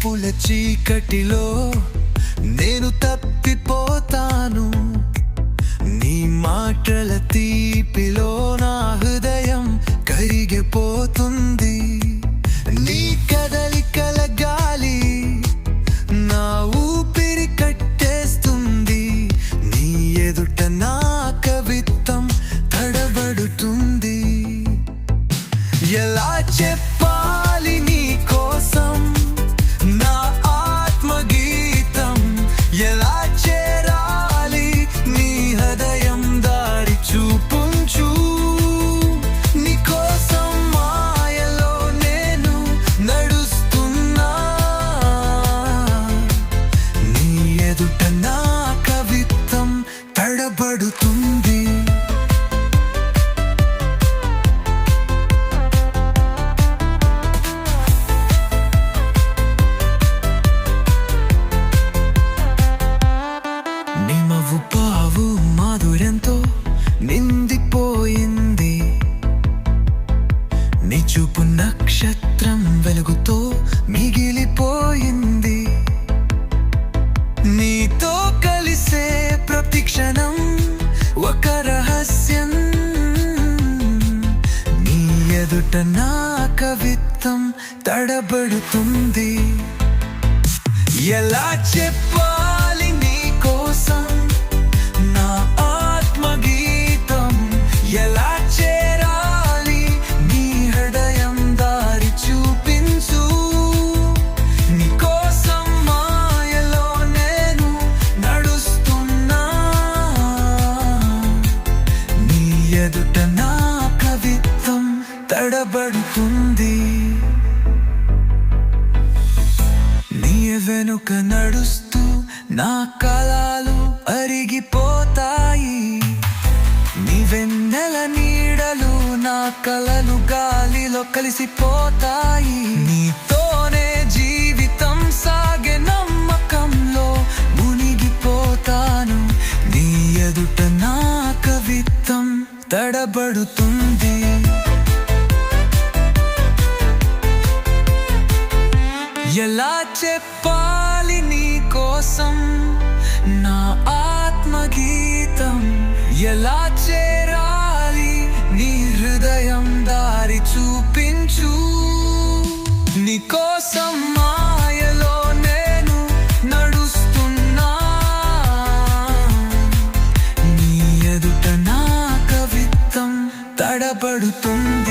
చీకటిలో నేను తప్పిపోతాను. నీ మాటల తీపిలో నా హృదయం కరిగిపోతుంది. నీ కదలికల గాలి నా ఊపిరి కట్టేస్తుంది. నీ ఎదుట నా కవిత్వం తడబడుతుంది. ఎలా చెప్ నక్షత్రం వెలుగుతో మిగిలిపోయింది. నీతో కలిసే ప్రతి క్షణం ఒక రహస్యం. నీ ఎదుట నా కవిత్వం తడబడుతుంది. ఎలా చెప్పా ఎదుట నా కవిత్వం తడబడుతుంది. నీ వెనుక నడుస్తూ నా కళలు అరిగిపోతాయి. నీ వెన్నెల నీడలు నా కలలు గాలిలో కలిసిపోతాయి. ఎలా చెప్పాలి నీ కోసం నా ఆత్మగీతం ఎలా చేరాలి? నీ హృదయం దారి చూపించు. నీ కోసం మాయలో నేను నడుస్తున్నా. నీ ఎదుట నా కవిత్వం తడబడుతుంది